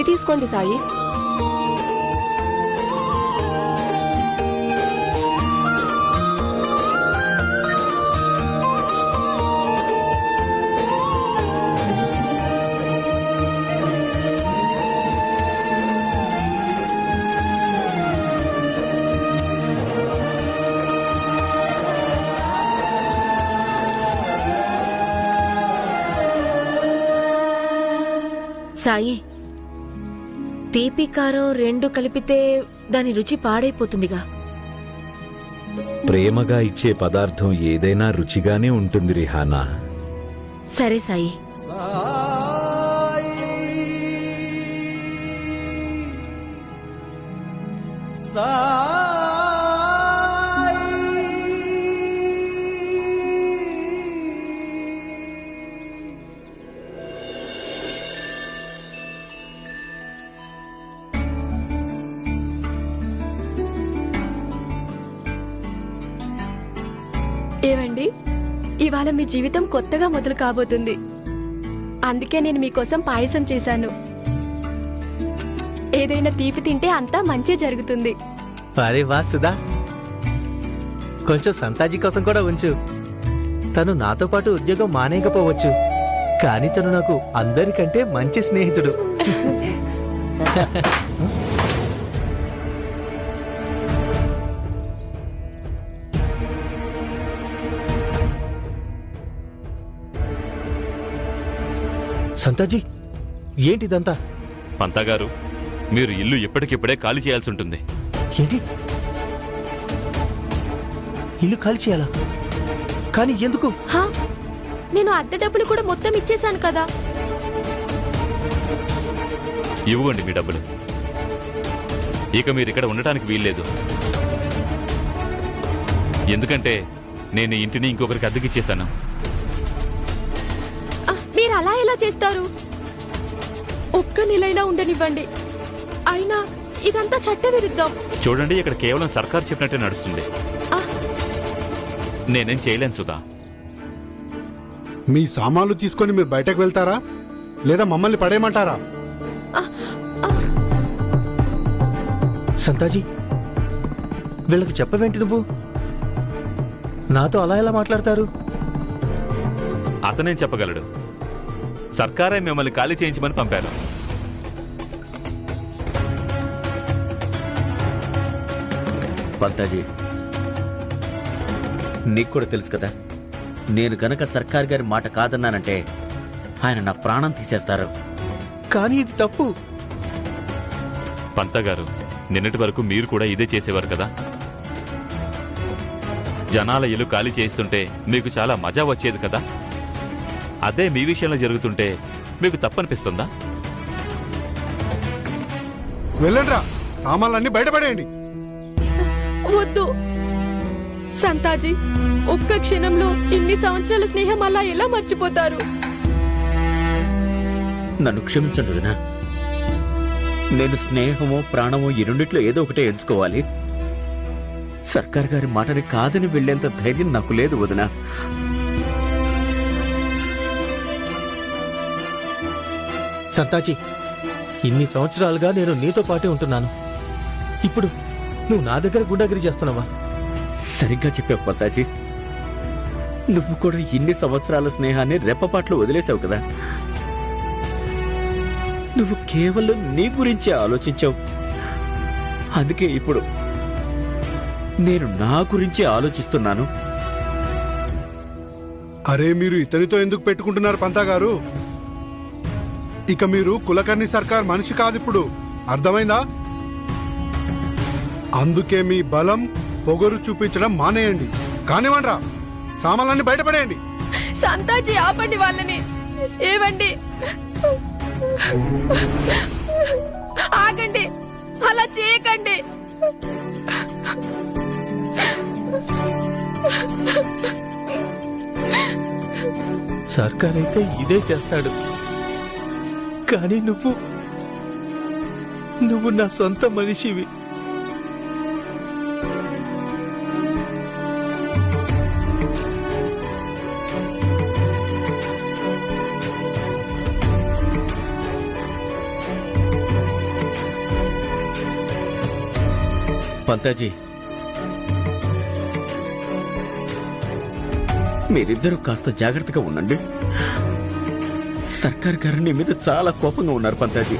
ఇది తీసుకోండి సాయి. సాయి తీపి కారం రెండు కలిపితే దాని రుచి పాడైపోతుందిగా. ప్రేమగా ఇచ్చే పదార్థం ఏదైనా రుచిగానే ఉంటుంది రిహానా. సరే సాయి. ఏవండి ఇవాళ మీ జీవితం కొత్తగా మొదలు కాబోతుంది. అందుకే నేను మీకోసం పాయసం చేశాను. ఏదైనా తీపి తింటే అంతా మంచి జరుగుతుంది. అరే వా సుధా. కొంచెం సంతాజీ కోసం కూడా ఉంచు. తను నాతో పాటు ఉద్యోగం మానేయకపోవచ్చు. కానీ తను నాకు అందరికంటే మంచి స్నేహితుడు. సంతాజీ ఏంటిదంతా? పంతగారు మీరు ఇల్లు ఇప్పటికిప్పుడే ఖాళీ చేయాల్సి ఉంటుంది ఏంటి? ఇల్లు ఖాళీ చేయాలా? కానీ ఎందుకు? హా? నేను అద్దె డబ్బులు కూడా మొత్తం ఇచ్చేశాను కదా. ఇవ్వండి మీ డబ్బులు. ఇక మీరు ఇక్కడ ఉండటానికి వీల్లేదు. ఎందుకంటే నేను ఈ ఇంటిని ఇంకొకరికి అద్దెకిచ్చేశాను. ఎలా చేస్తారు? ఒక్క నెలైనా ఉండనివ్వండి. అయినా ఇదంతా చట్ట విరుద్ధం చూడండి ఇక్కడ కేవలం సర్కార్ చెప్పినట్టే నడుస్తుంది. నేనేం చేయలేను సుధా. మీ సామాన్లు తీసుకొని మీరు బయటకు వెళ్తారా? లేదా మమ్మల్ని పడేయమంటారా? సంతాజీ వీళ్ళకి చెప్పవేంటి నువ్వు? నాతో అలా ఎలా మాట్లాడతారు? అతనేం చెప్పగలడు? సర్కారే మిమ్మల్ని ఖాళీ చేయించమని పంపారు. పంతాజీ నీకు కూడా తెలుసు కదా నేను గనక సర్కార్ గారి మాట కాదన్నానంటే ఆయన నా ప్రాణం తీసేస్తారు. కానీ ఇది తప్పు. పంతగారు నిన్నటి వరకు మీరు కూడా ఇదే చేసేవారు కదా? జనాల ఇల్లు ఖాళీ చేస్తుంటే మీకు చాలా మజా వచ్చేది కదా? అదే మీ విషయంలో జరుగుతుంటే మీకు తప్పనిపిస్తుందా? వెళ్ళండ్రా. సామాన్లన్నీ బయటపడేయండి. వద్దు. సంతాజీ ఒక్క క్షణంలో ఇన్ని సంవత్సరాల స్నేహం అలా ఎలా మర్చిపోతారు? నన్ను క్షమించండి వదినా. నేను స్నేహమో ప్రాణమో ఈ రెండిట్లో ఏదో ఒకటే ఎంచుకోవాలి. సర్కార్ గారి మాటని కాదని వెళ్ళేంత ధైర్యం నాకు లేదు వదినా. సంతాజీ ఇన్ని సంవత్సరాలుగా నేను నీతో పాటే ఉంటున్నాను. ఇప్పుడు నువ్వు నా దగ్గర గుండాగిరి చేస్తున్నావా? సరిగ్గా చెప్పావు పంతాజీ నువ్వు కూడా ఇన్ని సంవత్సరాల స్నేహాన్ని రెప్పపాట్లు వదిలేసావు కదా. నువ్వు కేవలం నీ గురించే ఆలోచించావు. అందుకే ఇప్పుడు నేను నా గురించే ఆలోచిస్తున్నాను. అరే మీరు ఇతనితో ఎందుకు పెట్టుకుంటున్నారు పంతా గారు ఇక మీరు కులకర్ణి సర్కార్ మనిషి కాదు ఇప్పుడు. అర్థమైందా? అందుకే మీ బలం పొగరు చూపించడం మానేయండి. కానివ్వండ్రా సామాన్లన్నీ బయటపడేయండి. సంతాజీ ఆపండి వాళ్ళని. ఏవండి? ఆగండి. అలా చేయకండి. సర్కార్ అయితే ఇదే చేస్తాడు. కానీ నువ్వు నువ్వు నా సొంత మనిషివి. పంతాజీ మీరిద్దరూ కాస్త జాగ్రత్తగా ఉండండి. సర్కార్ గారు నీ మీద చాలా కోపంగా ఉన్నారు పంతాజీ.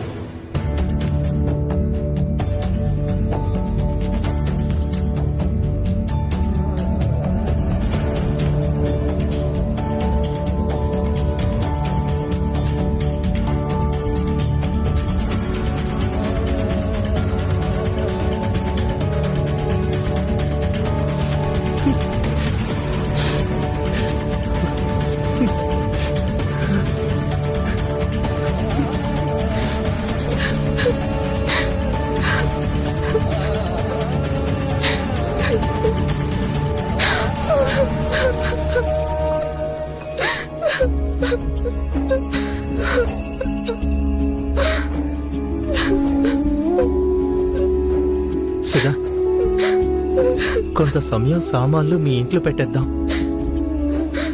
సమయం సామాన్లు మీ ఇంట్లో పెట్టేద్దాం.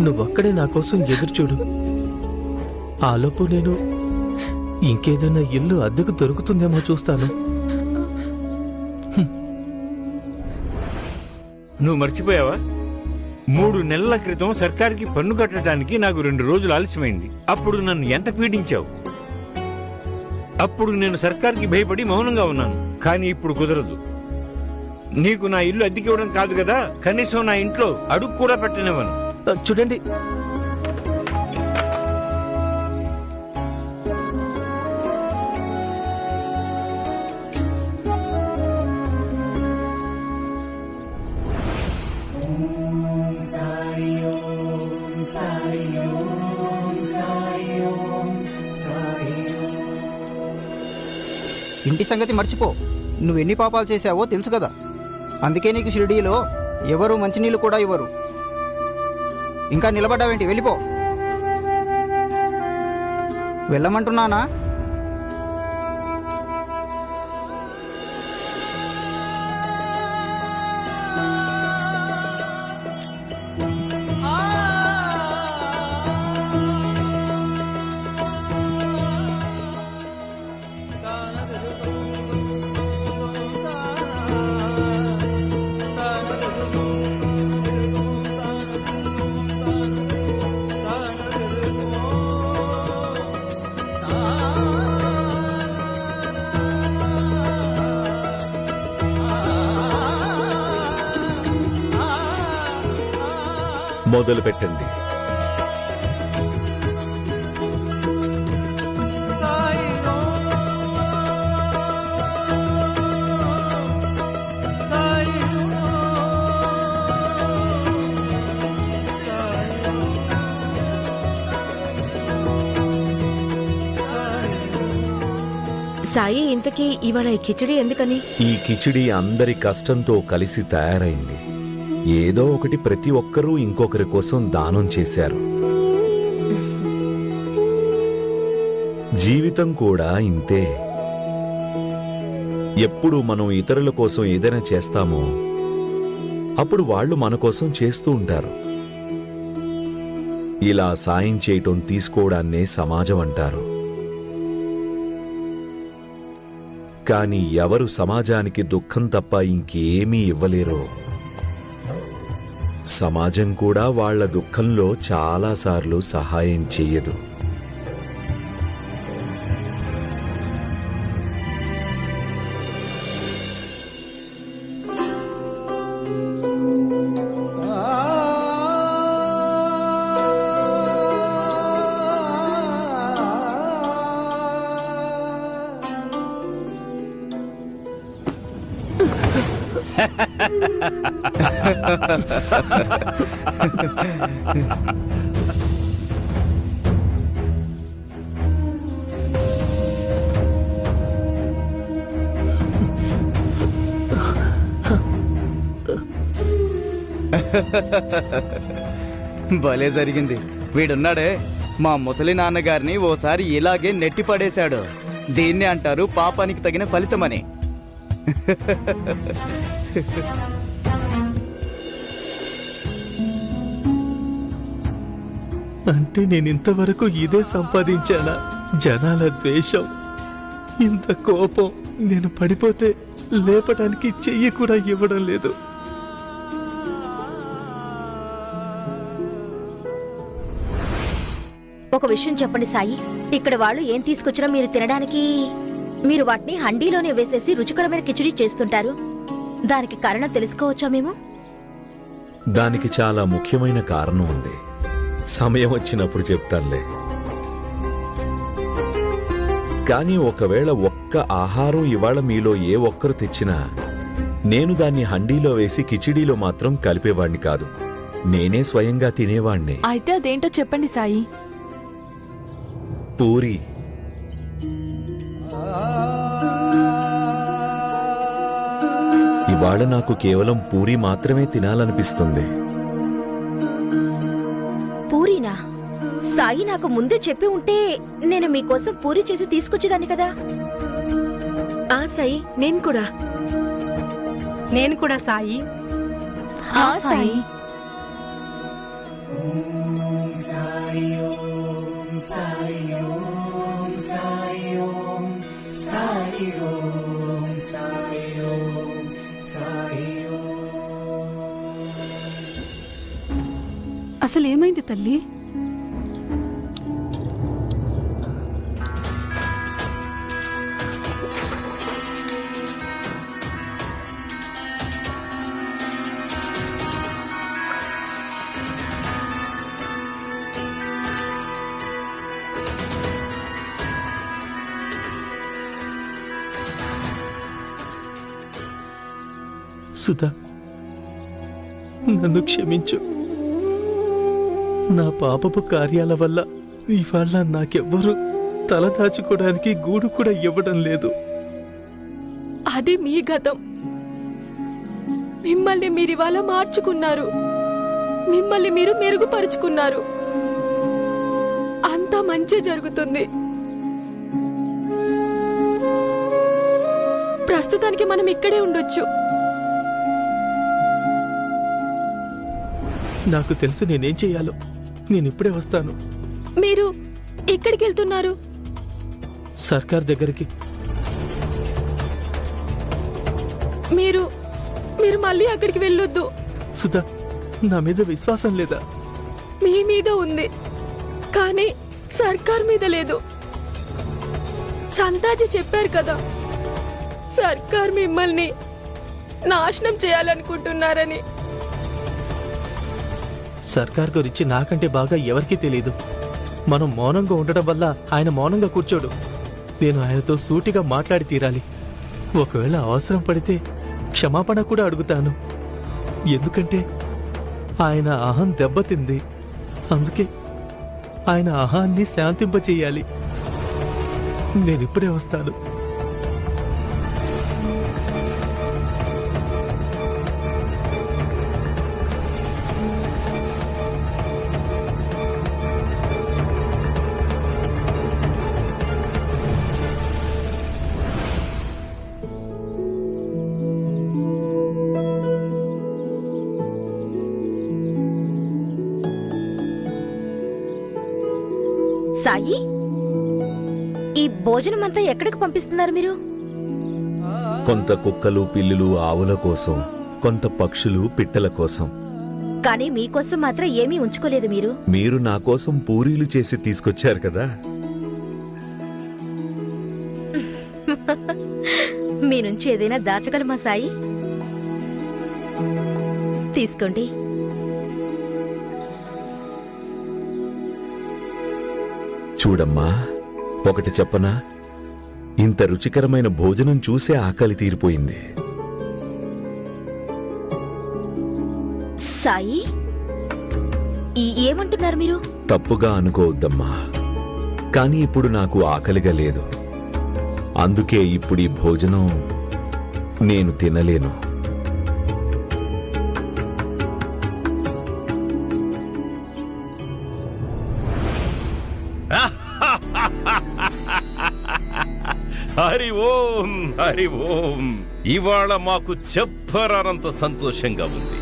నువ్వొక్కడే నా కోసం ఎదురు చూడు. ఆలోపు నేను ఇంకేదైనా ఇల్లు అద్దెకు దొరుకుతుందేమో చూస్తాను. నువ్వు మర్చిపోయావా? మూడు నెలల క్రితం సర్కార్కి పన్ను కట్టడానికి నాకు రెండు రోజులు ఆలస్యమైంది. అప్పుడు నన్ను ఎంత పీడించావు? అప్పుడు నేను సర్కార్కి భయపడి మౌనంగా ఉన్నాను. కానీ ఇప్పుడు కుదరదు. నీకు నా ఇల్లు అద్దెకి ఇవ్వడం కాదు కదా? కనీసం నా ఇంట్లో అడుగు కూడా పెట్టనివ్వను. చూడండి. ఇంటి సంగతి మర్చిపో. నువ్వు ఎన్ని పాపాలు చేశావో తెలుసు కదా. అందుకే నీకు షిరిడీలో ఎవరు మంచినీళ్ళు కూడా ఇవ్వరు. ఇంకా నిలబడ్డావేంటి? వెళ్ళిపో. వెళ్ళమంటున్నానా? మొదలు పెట్టండి సాయి ఇంతకీ ఇవాళ ఈ కిచడి ఎందుకని? ఈ కిచిడి అందరి కష్టంతో కలిసి తయారైంది. ఏదో ఒకటి ప్రతి ఒక్కరూ ఇంకొకరి కోసం దానం చేశారు. జీవితం కూడా ఇంతే. ఎప్పుడు మనం ఇతరుల కోసం ఏదైనా చేస్తామో అప్పుడు వాళ్ళు మన కోసం చేస్తూ ఉంటారు. ఇలా సాయం చేయటం తీసుకోవడాన్నే సమాజం అంటారు. కాని ఎవరు సమాజానికి దుఃఖం తప్ప ఇంకేమీ ఇవ్వలేరో? సమాజం కూడా వాళ్ళ దుఃఖంలో చాలాసార్లు సహాయం చెయ్యదు. భలే జరిగింది. వీడున్నాడే. మా ముసలి నాన్నగారిని ఓసారి ఇలాగే నెట్టి పడేశాడు. దీన్ని అంటారు పాపానికి తగిన ఫలితమని. అంటే నేను ఇంతవరకు ఇదే సంపాదించానా? జనాల ద్వేషం. ఇంత కోపం. నేను పడిపోతే లేపడానికి చెయ్యి కూడా ఇవ్వడం లేదు. ఒక విషయం చెప్పండి సాయి. ఇక్కడ వాళ్ళు ఏం తీసుకొచ్చినా మీరు తినడానికి మీరు వాటిని హండీలోనే వేసేసి రుచికరమైన కిచడీ చేస్తుంటారు. దానికి కారణం తెలుసుకోవచ్చా మేము? దానికి చాలా ముఖ్యమైన కారణం ఉంది. సమయం వచ్చినప్పుడు చెప్తానులే. కానీ ఒకవేళ ఒక్క ఆహారం ఇవాళ మీలో ఏ ఒక్కరు తెచ్చినా నేను దాన్ని హండీలో వేసి కిచిడీలో మాత్రం కలిపేవాణ్ణి కాదు. నేనే స్వయంగా తినేవాణ్ణి. అయితే అదేంటో చెప్పండి సాయి. పూరి. ఇవాళ నాకు కేవలం పూరి మాత్రమే తినాలనిపిస్తుంది. సాయి నాకు ముందే చెప్పి ఉంటే నేను మీకోసం పూరి చేసి తీసుకొచ్చేదాన్ని కదా. ఆ సాయి నేను కూడా. నేను కూడా సాయి. ఆ సాయి. అసలు ఏమైంది తల్లి? సుధా నన్ను క్షమించు. నా పాపపు కార్యాల వల్ల ఇవాళ నాకెవ్వరూ తల దాచుకోవడానికి గూడు కూడా ఇవ్వడం లేదు. అది మీ గతం. మిమ్మల్ని మీరు ఇవాళ మార్చుకున్నారు. మిమ్మల్ని మీరు మెరుగుపరుచుకున్నారు. అంతా మంచి జరుగుతుంది. ప్రస్తుతానికి మనం ఇక్కడే ఉండొచ్చు. నాకు తెలుసు నేనేం చెయ్యాలో నేను ఇప్పుడే వస్తాను. మీరు ఎక్కడికి వెళ్తున్నారు? సర్కార్ దగ్గరికి. మీరు మీరు మళ్ళీ అక్కడికి వెళ్ళొద్దు. సుధా నా మీద విశ్వాసం లేదా? మీ మీద ఉంది. కానీ సర్కార్ మీద లేదు. సంతాజీ చెప్పారు కదా సర్కార్ మిమ్మల్ని నాశనం చేయాలనుకుంటున్నారని. సర్కార్ గురించి నాకంటే బాగా ఎవరికీ తెలియదు మనం మౌనంగా ఉండటం వల్ల ఆయన మౌనంగా కూర్చోడు. నేను ఆయనతో సూటిగా మాట్లాడి తీరాలి. ఒకవేళ అవసరం పడితే క్షమాపణ కూడా అడుగుతాను. ఎందుకంటే ఆయన అహం దెబ్బతింది. అందుకే ఆయన అహాన్ని శాంతింపచేయాలి నేనిప్పుడే వస్తాను. ఎక్కడికి పంపిస్తున్నారు మీరు? కొంత కుక్కలు పిల్లులు ఆవుల కోసం కొంత పక్షులు పిట్టల కోసం. కానీ మీకోసం మాత్రం ఏమీ ఉంచుకోలేదు మీరు. మీరు నా కోసం పూరీలు చేసి తీసుకొచ్చారు కదా. మీ నుంచి ఏదైనా దాచగలమా సాయి? తీసుకోండి. చూడమ్మా ఒకటి చెప్పనా? ఇంత రుచికరమైన భోజనం చూసే ఆకలి తీరిపోయింది. సాయి? ఏమంటున్నారు మీరు? తప్పుగా అనుకోవద్దమ్మా. కానీ ఇప్పుడు నాకు ఆకలిగా లేదు. అందుకే ఇప్పుడు ఈ భోజనం నేను తినలేను. హరి ఓం హరి ఓం. ఇవాళ మాకు చెప్పరానంత సంతోషంగా ఉంది.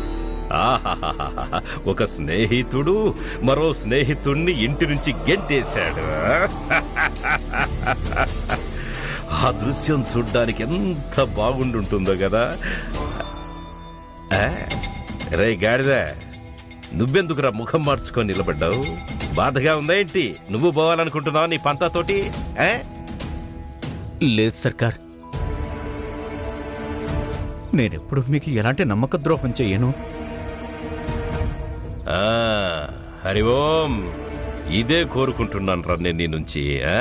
ఒక స్నేహితుడు మరో స్నేహితుణ్ణి ఇంటి నుంచి గెంటేశాడు. ఆ దృశ్యం చూడ్డానికి ఎంత బాగుండుంటుందో కదా. ఆ? రే గాడిద నువ్వెందుకురా ముఖం మార్చుకొని నిలబడ్డావు? బాధగా ఉందా ఏంటి? నువ్వు పోవాలనుకుంటున్నావు నీ పంతాతోటి? ఆ? లేదు సర్కార్. నేనెప్పుడు మీకు ఎలాంటి నమ్మక ద్రోహం చెయ్యను ఆ, హరి ఓం. ఇదే కోరుకుంటున్నాను రా నేను నీ నుంచి ఆ?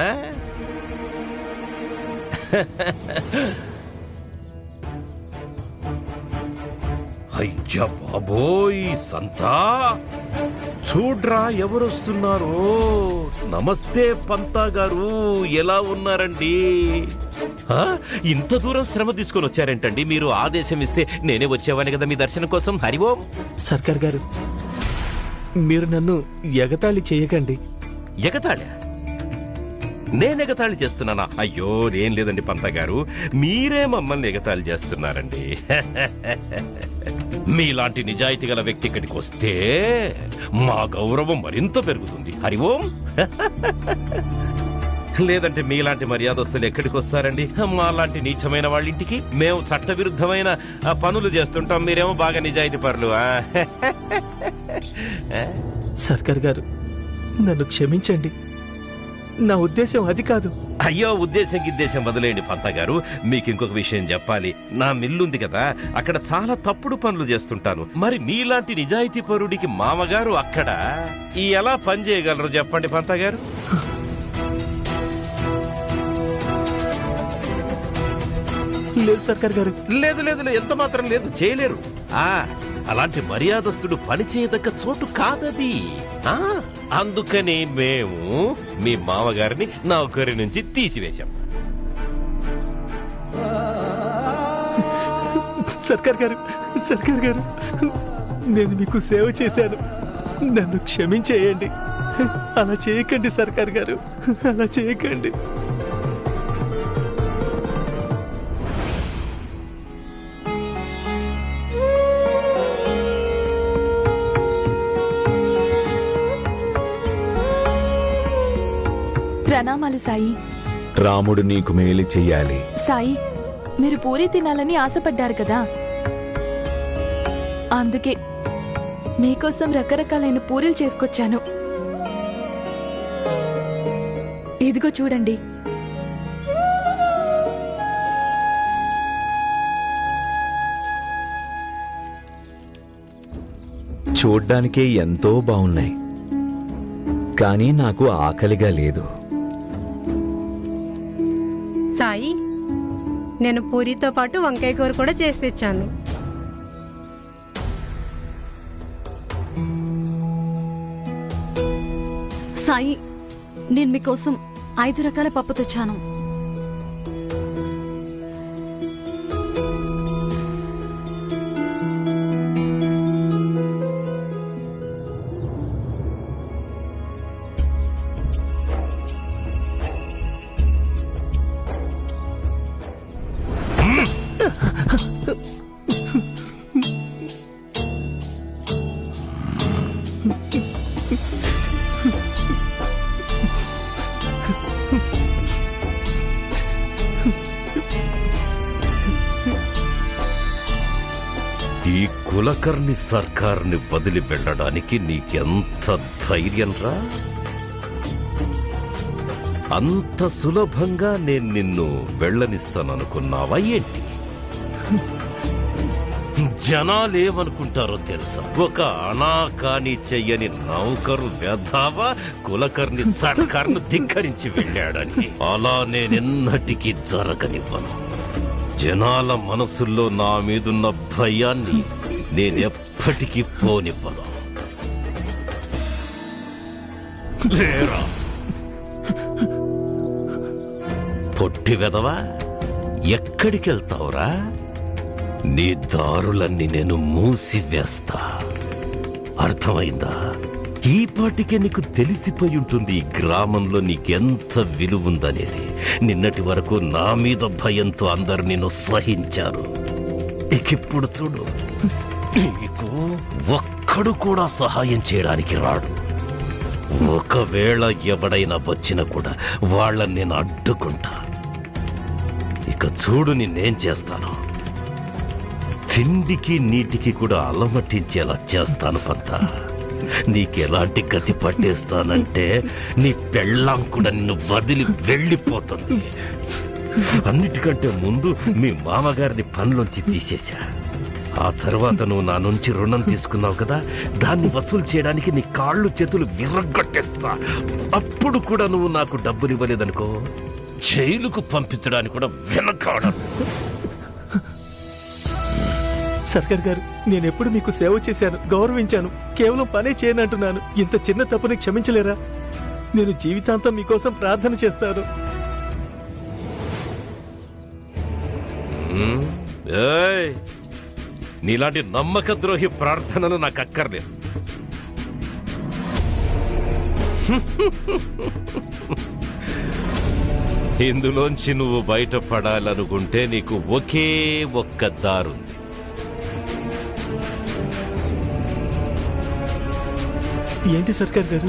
అయ్యా బాబోయ్ సంతా. చూడ్రా ఎవరొస్తున్నారో. నమస్తే పంతా గారు ఎలా ఉన్నారండి? ఆ, ఇంత దూరం శ్రమ తీసుకొని వచ్చారేంటండి? మీరు ఆదేశం ఇస్తే నేనే వచ్చేవాని కదా మీ దర్శనం కోసం. హరి ఓం. సర్కార్ గారు మీరు నన్ను ఎగతాళి చేయకండి. ఎగతాళా? నేను ఎగతాళి చేస్తున్నానా? అయ్యో ఏం లేదండి పంత గారు. మీరే మమ్మల్ని ఎగతాళి చేస్తున్నారండి. మీలాంటి నిజాయితీ గల వ్యక్తి ఇక్కడికి వస్తే మా గౌరవం మరింత పెరుగుతుంది. హరి ఓం. లేదంటే మీలాంటి మర్యాదస్తులు ఎక్కడికి వస్తారండి? మాలాంటి నీచమైన వాళ్ళింటికి? మేము చట్టవిరుద్ధమైన పనులు చేస్తుంటాం. మీరేమో బాగా నిజాయితీ పరులు సర్కార్ గారు నన్ను క్షమించండి. నా ఉద్దేశం అది కాదు. అయ్యో ఉద్దేశం గిద్దేశం వదిలేయండి పంత గారు. మీకు ఇంకొక విషయం చెప్పాలి. నా మిల్లుంది కదా. అక్కడ చాలా తప్పుడు పనులు చేస్తుంటాను. మరి మీలాంటి నిజాయితీ పరుడికి మామగారు అక్కడ? ఈ ఎలా పని చేయగలరు చెప్పండి పంత గారు? లేదు సర్కార్ గారు. లేదు లేదు లేదు, ఎంత మాత్రం లేదు. చేయలేరు. ఆ అలాంటి మర్యాదస్తుడు పనిచేయదగ్గ చోటు కాదది. ఆ అందుకని మేము మీ మామగారిని నౌకరి నుంచి తీసివేశాం. సర్కార్ గారు సర్కార్ గారు నేను మీకు సేవ చేశాను. నన్ను క్షమించేయండి. అలా చేయకండి సర్కార్ గారు అలా చేయకండి. ప్రణామాలు సాయి. రాముడు నీకు మేలు చెయ్యాలి. సాయి మీరు పూరి తినాలని ఆశపడ్డారు కదా? అందుకే మీకోసం రకరకాలైన పూరీలు చేసుకొచ్చాను. ఇదిగో చూడండి. చూడ్డానికే ఎంతో బాగున్నాయి కానీ నాకు ఆకలిగా లేదు. సాయి నేను పూరితో పాటు వంకాయ కూర కూడా చేసి తెచ్చాను. సాయి నేను మీకోసం ఐదు రకాల పప్పు తెచ్చాను. కులకర్ణి సర్కార్ని వదిలి వెళ్ళడానికి నీకెంత ధైర్యం రా? అంత సులభంగా నేను నిన్ను వెళ్ళనిస్తాననుకున్నావా ఏంటి? జనాలేమనుకుంటారో తెలుసా? ఒక అనాకాని చెయ్యని నౌకరు వ్యధావా కులకర్ణి సర్కార్ను ధిక్కరించి వెళ్ళాడని. అలా నేనెన్నటికీ జరగనివ్వను. జనాల మనసుల్లో నా మీదున్న భయాన్ని నేనెప్పటికీ పోనివ్వను. లేరా? పొట్టి వెదవా ఎక్కడికి వెళ్తావురా నీ దారులన్నీ నేను మూసివేస్తా. అర్థమైందా? ఈ పాటికే నీకు తెలిసిపోయి ఉంటుంది ఈ గ్రామంలో నీకెంత విలువుందనేది. నిన్నటి వరకు నా మీద భయంతో అందరు నిన్ను సహించారు. ఇకిప్పుడు చూడు. నీకు ఒక్కడు కూడా సహాయం చేయడానికి రాడు. ఒకవేళ ఎవడైనా వచ్చినా కూడా వాళ్ళని నేను అడ్డుకుంటా. ఇక చూడు నిన్నేం చేస్తాను. తిండికి నీటికి కూడా అలమటించేలా చేస్తాను పంత. నీకెలాంటి గతి పట్టేస్తానంటే నీ పెళ్ళాం కూడా నిన్ను వదిలి వెళ్ళిపోతుంది. అన్నిటికంటే ముందు మీ మామగారిని పనిలోంచి తీసేశా. ఆ తర్వాత నువ్వు నా నుంచి రుణం తీసుకున్నావు కదా దాన్ని వసూలు చేయడానికి నీ కాళ్ళు చేతులు విర్రగొట్టేస్తా అప్పుడు కూడా నువ్వు నాకు డబ్బులు ఇవ్వలేదనుకో జైలుకు పంపించడానికి కూడా వెనకాడను. సర్కార్ గారు నేను ఎప్పుడు మీకు సేవ చేశాను గౌరవించాను కేవలం పనే చేయనంటున్నాను ఇంత చిన్న తప్పుని క్షమించలేరా? నేను జీవితాంతం మీకోసం ప్రార్థన చేస్తాను. ఏయ్, నీలాంటి నమ్మక ద్రోహి ప్రార్థనలు నాకు అక్కర్లేదు. ఇందులోంచి నువ్వు బయటపడాలనుకుంటే నీకు ఒకే ఒక్క దారుంది. ఏంటి సర్కార్ గారు?